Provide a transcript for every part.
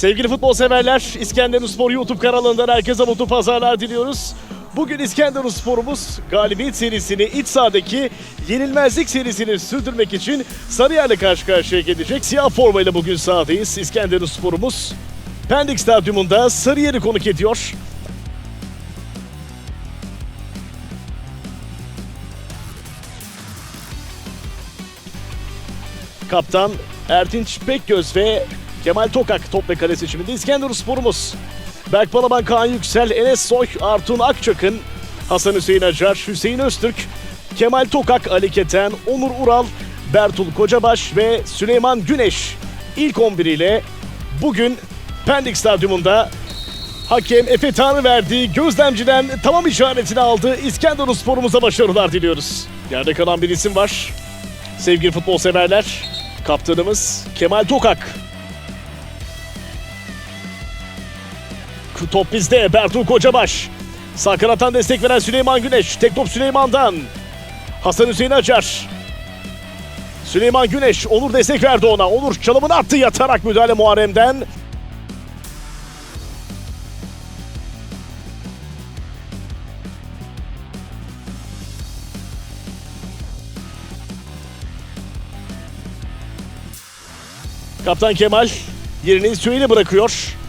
Sevgili futbol severler, İskenderunspor YouTube kanalından herkese mutlu pazarlar diliyoruz. Bugün İskenderunspor'umuz galibiyet serisini iç sahadaki yenilmezlik serisini sürdürmek için Sarıyer'le karşı karşıya gelecek. Siyah formayla bugün sahadayız. İskenderunspor'umuz Pendik Stadyumunda Sarıyer'i konuk ediyor. Kaptan Ertinç Pekgöz ve Kemal Tokak top ve kale seçiminde İskenderunspor'umuz. Berk Balaban, Kaan Yüksel, Enes Soy, Artun Akçakın, Hasan Hüseyin Acar, Hüseyin Öztürk, Kemal Tokak, Ali Keten, Onur Ural, Bertul Kocabaş ve Süleyman Güneş ilk 11 ile bugün Pendik Stadyumunda hakem Efe Tanrı verdiği gözlemciden tamam işaretini aldı. İskenderunspor'umuza başarılar diliyoruz. Yerde kalan bir isim var. Sevgili futbol severler, kaptanımız Kemal Tokak. Top bizde Bertuğ Kocabaş. Sağ kanattan destek veren Süleyman Güneş. Tek top Süleyman'dan. Hasan Hüseyin Acar. Süleyman Güneş. Onur destek verdi ona. Onur çalımını attı yatarak müdahale Muharrem'den. Kaptan Kemal yerini Süheyl'e bırakıyor.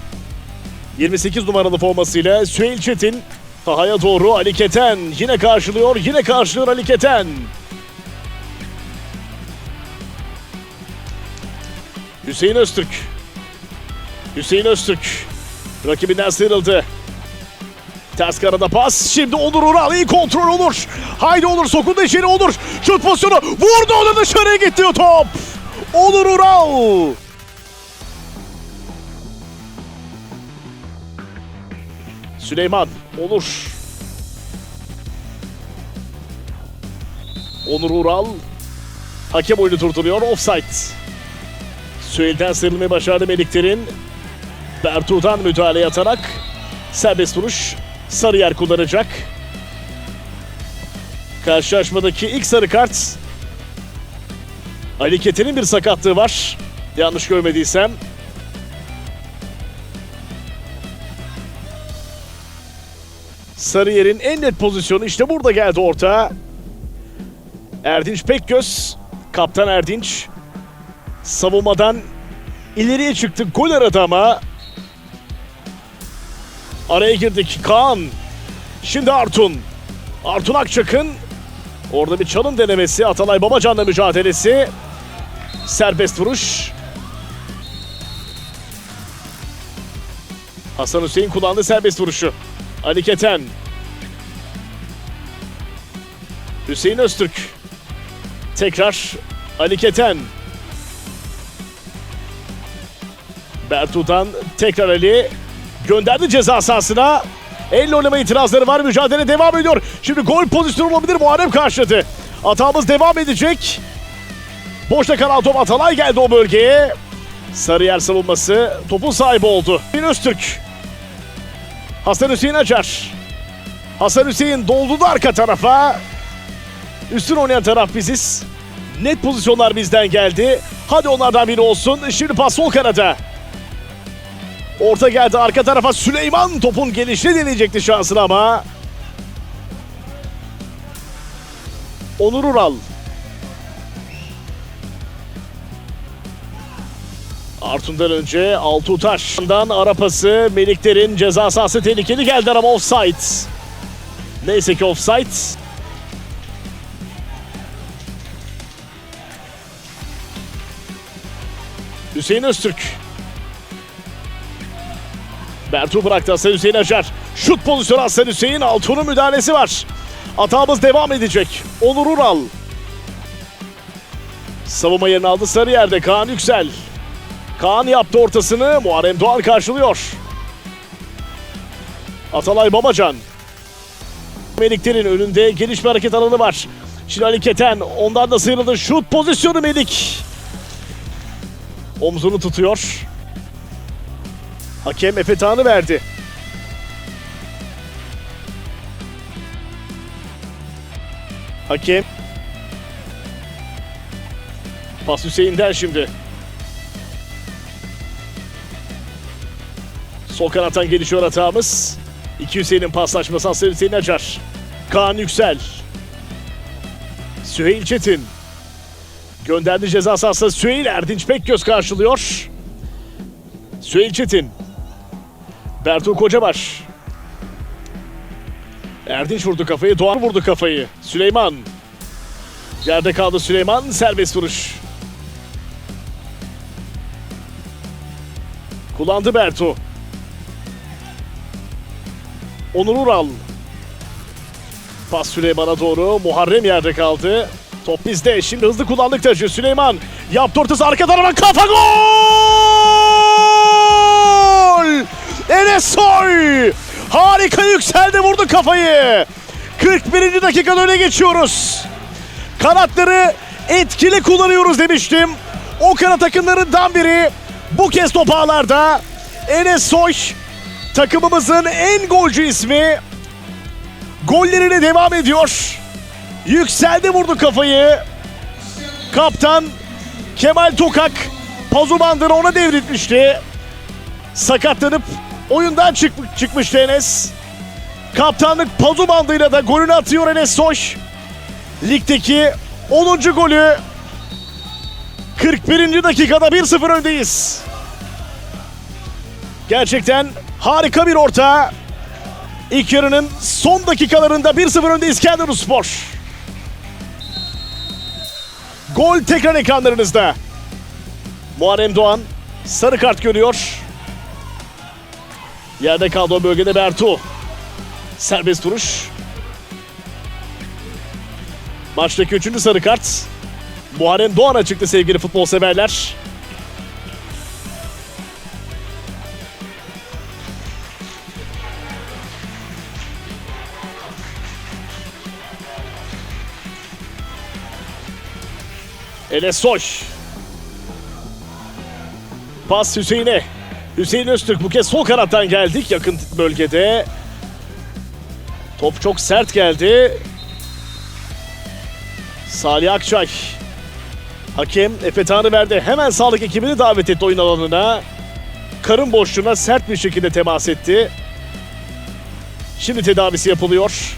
28 numaralı formasıyla Süheyl Çetin sahaya doğru Ali Keten yine karşılıyor yine karşılıyor Ali Keten. Hüseyin Öztürk. Hüseyin Öztürk rakibinden sıyrıldı. Ters karada pas. Şimdi Onur Ural iyi kontrol olur. Haydi Onur sokuldu içeri Onur. Şut pozisyonu vurdu onu dışarıya gitti o top. Onur Ural. Süleyman Onur. Onur Ural. Hakem oyunu durduruyor. Offside. Süheyl'den sıyrılmayı başardı Melikler'in. Bertu'dan müdahale atarak serbest vuruş Sarıyer kullanacak. Karşılaşmadaki ilk sarı kart Ali Keten'in bir sakatlığı var. Yanlış görmediysem. Sarıyer'in en net pozisyonu işte burada geldi orta. Erdinç Pekgöz, kaptan Erdinç savunmadan ileriye çıktı. Gol aradı ama araya girdik. Kaan, şimdi Artun. Artun Akçak'ın orada bir çalım denemesi. Atalay Babacan'la mücadelesi. Serbest vuruş. Hasan Hüseyin kullandı serbest vuruşu. Ali Keten. Hüseyin Öztürk. Tekrar Ali Keten. Bertu'dan tekrar Ali. Gönderdi ceza sahasına. Elle oynama itirazları var. Mücadele devam ediyor. Şimdi gol pozisyonu olabilir. Muharrem karşıladı. Atağımız devam edecek. Boşta kalan top Atalay geldi o bölgeye. Sarıyer savunması topun sahibi oldu. Hüseyin Öztürk. Hasan Hüseyin Acar. Hasan Hüseyin doldu arka tarafa. Üstün oynayan taraf biziz. Net pozisyonlar bizden geldi. Hadi onlardan biri olsun. Şimdi pas sol kanada. Orta geldi arka tarafa Süleyman topun gelişine deneyecekti şansını ama. Onur Ural. Artun'dan önce Altuğ Taş'dan ara pası Melikler'in ceza sahası tehlikeli geldi ama offside. Neyse ki offside. Hüseyin Öztürk. Bertu bıraktı Hasan Hüseyin Acar. Şut pozisyonu Hasan Hüseyin. Altuğ'un müdahalesi var. Atağımız devam edecek. Onur Ural. Savunma yerini aldı Sarıyer'de Kaan Yüksel. Kaan yaptı ortasını. Muharrem Doğan karşılıyor. Atalay Babacan. Meliklerin önünde geniş bir hareket alanı var. Şimdi Ali Keten ondan da sıyrıldı. Şut pozisyonu Melik. Omzunu tutuyor. Hakem Efe Tanrı verdi. Hakem. Pas Hüseyin'den şimdi. Sol kanattan gelişiyor hatamız. İki Hüseyin'in paslaşması aslında Hüseyin Acar. Kaan Yüksel. Süheyl Çetin. Gönderdi ceza sahasına Süheyl Erdinç Pekgöz karşılıyor. Süheyl Çetin. Bertu Kocabaş. Erdinç vurdu kafayı, Doğan vurdu kafayı. Süleyman. Yerde kaldı Süleyman, serbest vuruş. Kullandı Bertu. Onur Ural. Pas Süleyman'a doğru. Muharrem yerde kaldı. Top bizde. Şimdi hızlı kullandık taşı. Süleyman yaptı ortası arka tarafa kafa gol! Enes Soy! Harika yükseldi vurdu kafayı. 41. dakikada öne geçiyoruz. Kanatları etkili kullanıyoruz demiştim. O kanat takımlarından biri bu kez top ağlarda. Enes Soy takımımızın en golcü ismi. Gollerine devam ediyor. Yükseldi vurdu kafayı. Kaptan Kemal Tokak Pazumandır'ı ona devretmişti. Sakatlanıp oyundan çık çıkmıştı Enes. Kaptanlık Pazumandır'la da golünü atıyor Enes Soş. Ligdeki 10. golü 41. dakikada 1-0 öndeyiz. Gerçekten harika bir orta. İlk yarının son dakikalarında 1-0 önde İskenderunspor. Gol tekrar ekranlarınızda. Muharrem Doğan sarı kart görüyor. Yerde kaldı o bölgede Bertu. Serbest vuruş. Maçtaki üçüncü sarı kart. Muharrem Doğan'a çıktı sevgili futbol severler. Enes Soş. Pas Hüseyin'e. Hüseyin Öztürk bu kez sol kanattan geldik yakın bölgede. Top çok sert geldi. Salih Akçay. Hakem Efe Tanrıverdi hemen sağlık ekibini davet etti oyun alanına. Karın boşluğuna sert bir şekilde temas etti. Şimdi tedavisi yapılıyor.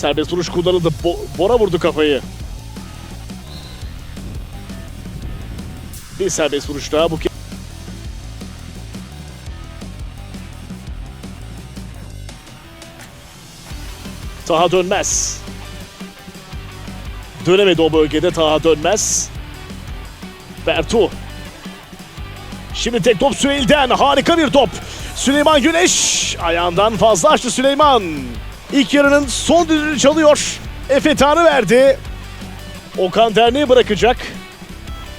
Serbest vuruş kullanıldı. Bo- Bora vurdu kafayı. Bir serbest vuruş daha bu kez. Taha dönmez. Dönemedi o bölgede Taha dönmez. Bertu. Şimdi tek top Süheyl'den. Harika bir top. Süleyman Güneş. Ayağından fazla açtı Süleyman. İlk yarının son düdüğünü çalıyor. Efe Tanrı verdi. Okan Derneği bırakacak.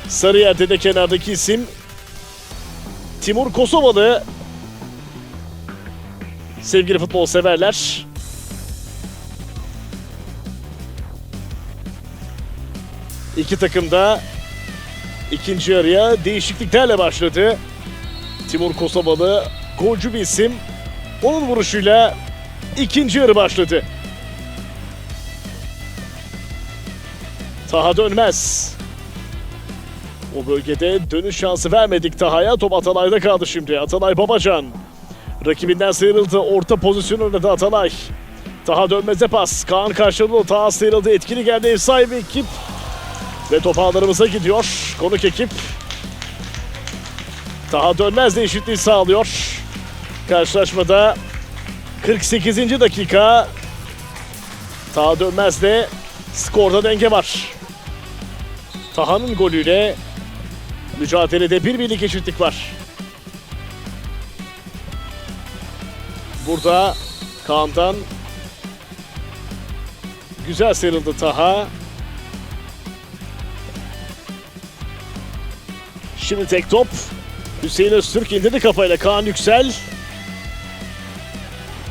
Sarıyer'de de kenardaki isim Timur Kosovalı. Sevgili futbol severler. İki takım da İkinci yarıya değişikliklerle başladı. Timur Kosovalı golcü bir isim. Onun vuruşuyla ikinci yarı başladı. Taha dönmez. O bölgede dönüş şansı vermedik Taha'ya. Top Atalay'da kaldı şimdi. Atalay Babacan. Rakibinden sıyrıldı. Orta pozisyonu oynadı Atalay. Taha dönmeze pas. Kaan karşıladı. Taha sıyrıldı. Etkili geldi ev sahibi ekip. Ve top ağlarımıza gidiyor. Konuk ekip. Taha dönmez de eşitliği sağlıyor. Karşılaşmada 48. dakika. Taha dönmez de skorda denge var. Taha'nın golüyle mücadelede bir birlik eşitlik var. Burada Kaan'dan güzel sıyrıldı Taha. Şimdi tek top. Hüseyin Öztürk indirdi kafayla Kaan Yüksel.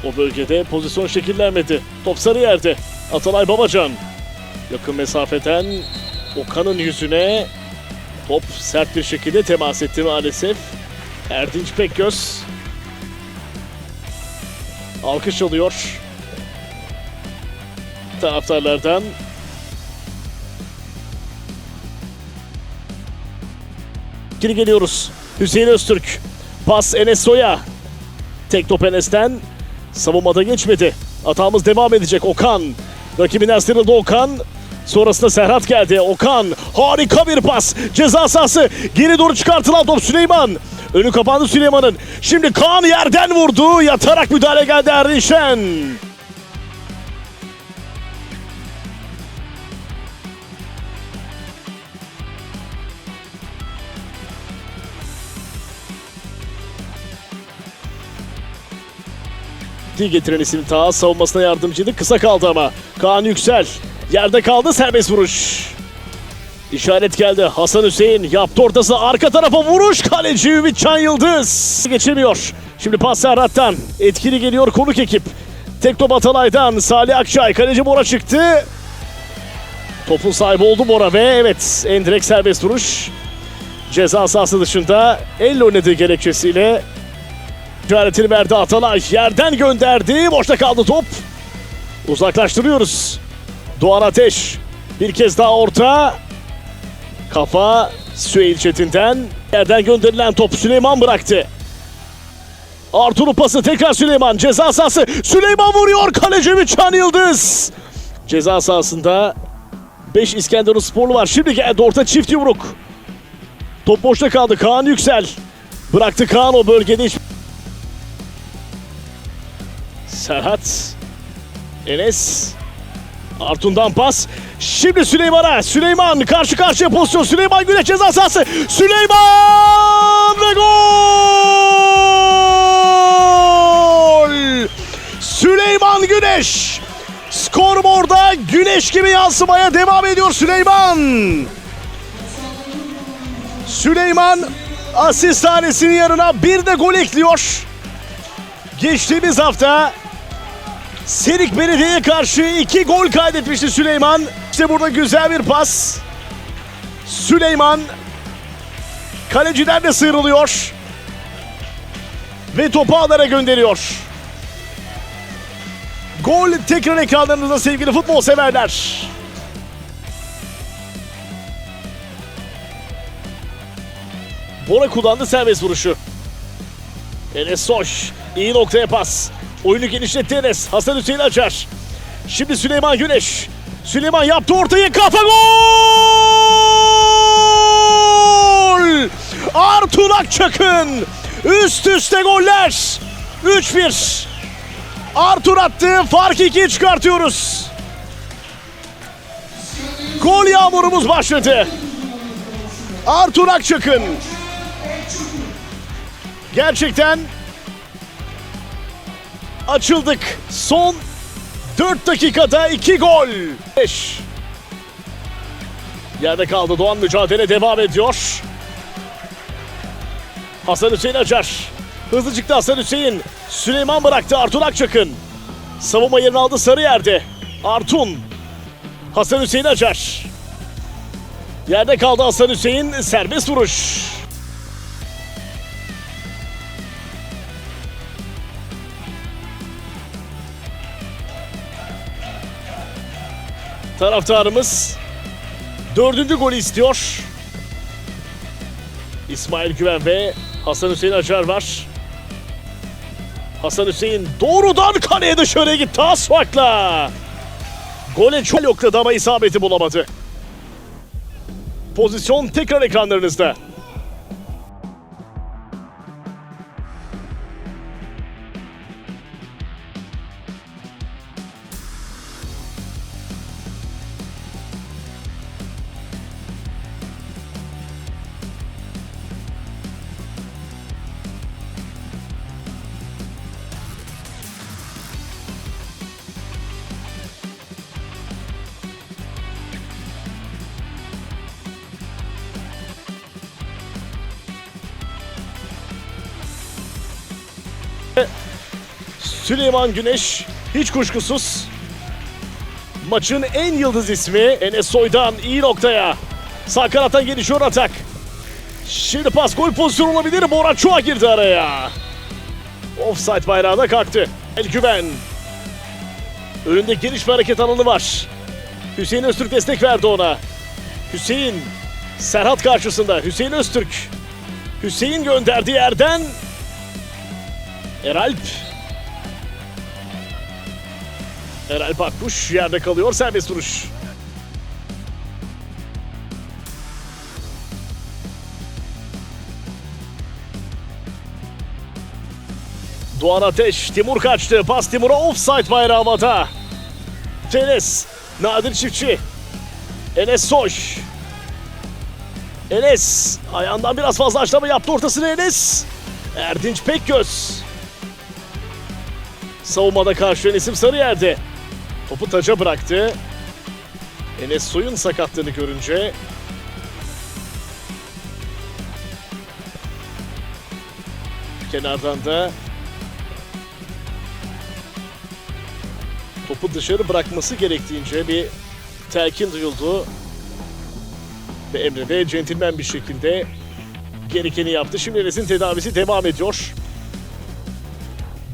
O bölgede pozisyon şekillenmedi. Top sarı yerde. Atalay Babacan. Yakın mesafeden Okan'ın yüzüne top sert bir şekilde temas etti maalesef. Erdinç Pekgöz alkış alıyor taraftarlardan. Geri geliyoruz. Hüseyin Öztürk. Pas Enes Soya. Tek top Enes'ten. Savunmada geçmedi. Atağımız devam edecek. Okan. Rakibinden sıyrıldı Okan. Sonrasında Serhat geldi. Okan harika bir pas. Ceza sahası. Geri doğru çıkartılan top Süleyman. Önü kapandı Süleyman'ın. Şimdi Kaan yerden vurdu. Yatarak müdahale geldi Erdin Dil getiren isim ta savunmasına yardımcıydı. Kısa kaldı ama. Kaan Yüksel. Yerde kaldı serbest vuruş. İşaret geldi. Hasan Hüseyin yaptı ortası. Arka tarafa vuruş. Kaleci Ümit Can Yıldız. Geçemiyor. Şimdi pas Serhat'tan. Etkili geliyor konuk ekip. Tek top Atalay'dan. Salih Akçay. Kaleci Bora çıktı. Topun sahibi oldu Bora ve evet endirek serbest vuruş. Ceza sahası dışında elle oynadığı gerekçesiyle işaretini verdi Atalay. Yerden gönderdi. Boşta kaldı top. Uzaklaştırıyoruz. Doğan Ateş. Bir kez daha orta. Kafa Süheyl Çetin'den. Yerden gönderilen top Süleyman bıraktı. Artur'un pası tekrar Süleyman. Ceza sahası. Süleyman vuruyor. Kaleci Müçhan Yıldız. Ceza sahasında 5 İskenderun sporlu var. Şimdi geldi orta çift yumruk. Top boşta kaldı. Kaan Yüksel. Bıraktı Kaan o bölgede hiç Serhat. Enes. Artun'dan pas. Şimdi Süleyman'a. Süleyman karşı karşıya pozisyon. Süleyman Güneş ceza sahası. Süleyman ve gol! Süleyman Güneş. Skorboarda güneş gibi yansımaya devam ediyor Süleyman. Süleyman asist tanesinin yanına bir de gol ekliyor. Geçtiğimiz hafta Serik Belediye'ye karşı iki gol kaydetmişti Süleyman. İşte burada güzel bir pas. Süleyman kaleciden de sıyrılıyor. Ve topu ağlara gönderiyor. Gol tekrar ekranlarınızda sevgili futbol severler. Bora kullandı serbest vuruşu. Enes Soş. iyi noktaya pas. Oyunu genişletti Enes. Hasan Hüseyin açar. Şimdi Süleyman Güneş. Süleyman yaptı ortayı. Kafa gol! Artun Akçak'ın üst üste goller. 3-1. Artur attı. Fark 2'ye çıkartıyoruz. Gol yağmurumuz başladı. Artur Akçak'ın gerçekten açıldık. Son 4 dakikada 2 gol. 5. Yerde kaldı. Doğan mücadele devam ediyor. Hasan Hüseyin Acar. Hızlı çıktı Hasan Hüseyin. Süleyman bıraktı Artun Akçak'ın. Savunma yerini aldı sarı yerde. Artun. Hasan Hüseyin Acar. Yerde kaldı Hasan Hüseyin. Serbest vuruş. Taraftarımız dördüncü golü istiyor. İsmail Güven ve Hasan Hüseyin Acar var. Hasan Hüseyin doğrudan kaleye dışarıya gitti Asfak'la. Gole çok yokladı ama isabeti bulamadı. Pozisyon tekrar ekranlarınızda. Süleyman Güneş hiç kuşkusuz maçın en yıldız ismi Enes Soydan iyi noktaya. Sağ kanattan gelişiyor atak. Şimdi pas gol pozisyonu olabilir. Bora Çuha girdi araya. Offside bayrağı da kalktı. El Güven. Önünde geniş bir hareket alanı var. Hüseyin Öztürk destek verdi ona. Hüseyin Serhat karşısında. Hüseyin Öztürk. Hüseyin gönderdiği yerden Eralp Eralp Akkuş yerde kalıyor serbest vuruş. Doğan Ateş, Timur kaçtı. Pas Timur'a offside bayrağı havada. Enes, Nadir Çiftçi. Enes Soy. Enes, ayağından biraz fazla açlama yaptı ortasını Enes. Erdinç Pekgöz. Savunmada karşılayan isim Sarıyer'de. Topu taca bıraktı. Enes Soy'un sakatlığını görünce kenardan da topu dışarı bırakması gerektiğince bir telkin duyuldu. Ve Emre de centilmen bir şekilde gerekeni yaptı. Şimdi Enes'in tedavisi devam ediyor.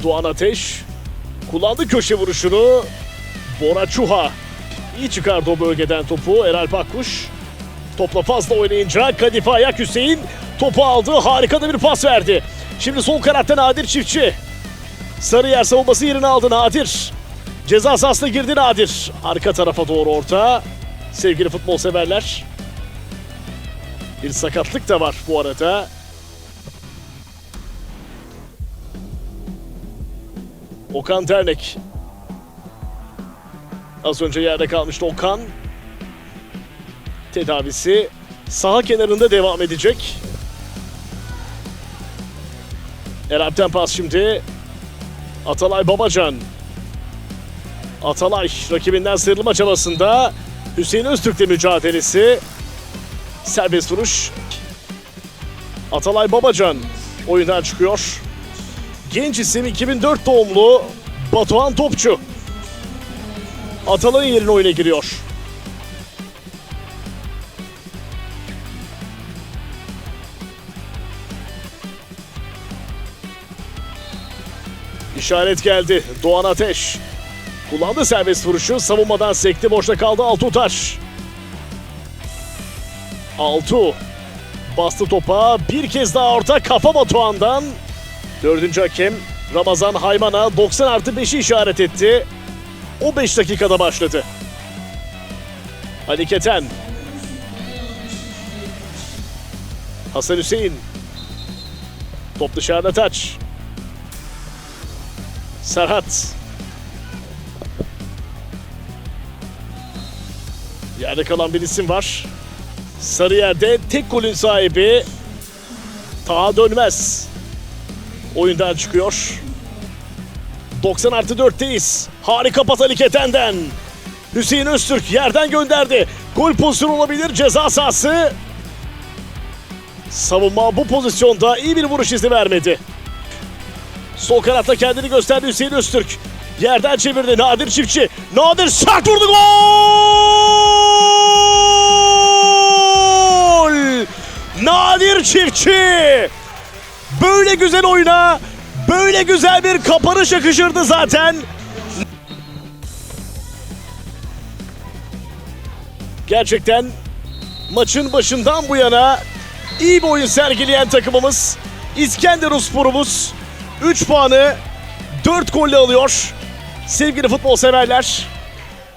Doğan Ateş kullandı köşe vuruşunu. Bora Çuha iyi çıkardı o bölgeden topu. Eralp Akkuş topla fazla oynayınca Kadife Ayak Hüseyin topu aldı. Harika da bir pas verdi. Şimdi sol kanatta Nadir Çiftçi. Sarıyer savunması yerini aldı Nadir. Ceza sahasına girdi Nadir. Arka tarafa doğru orta. Sevgili futbol severler. Bir sakatlık da var bu arada. Okan Dernek. Az önce yerde kalmıştı Okan. Tedavisi saha kenarında devam edecek. Erap'ten pas şimdi. Atalay Babacan. Atalay rakibinden sıyrılma çabasında. Hüseyin Öztürk'le mücadelesi. Serbest vuruş. Atalay Babacan oyundan çıkıyor. Genç isim 2004 doğumlu Batuhan Topçu. Atalay'ın yerine oyuna giriyor. İşaret geldi. Doğan Ateş. Kullandı serbest vuruşu. Savunmadan sekti. Boşta kaldı Altuğ Taş. Altuğ. Bastı topa. Bir kez daha orta. Kafa Batuhan'dan. Dördüncü hakem Ramazan Hayman'a 90 artı 5'i işaret etti. O 5 dakikada başladı. Ali Keten. Hasan Hüseyin. Top dışarıda taç. Serhat. Yerde kalan bir isim var. Sarıyer'de tek golün sahibi Taha Dönmez. Oyundan çıkıyor. 90 artı 4'teyiz. Harika pas Ali Keten'den. Hüseyin Öztürk yerden gönderdi. Gol pozisyonu olabilir ceza sahası. Savunma bu pozisyonda iyi bir vuruş izni vermedi. Sol kanatta kendini gösterdi Hüseyin Öztürk. Yerden çevirdi Nadir Çiftçi. Nadir sert vurdu gol! Nadir Çiftçi! Böyle güzel oyuna, böyle güzel bir kapanış yakışırdı zaten. Gerçekten maçın başından bu yana iyi bir oyun sergileyen takımımız İskenderunspor'umuz 3 puanı 4 golle alıyor. Sevgili futbol severler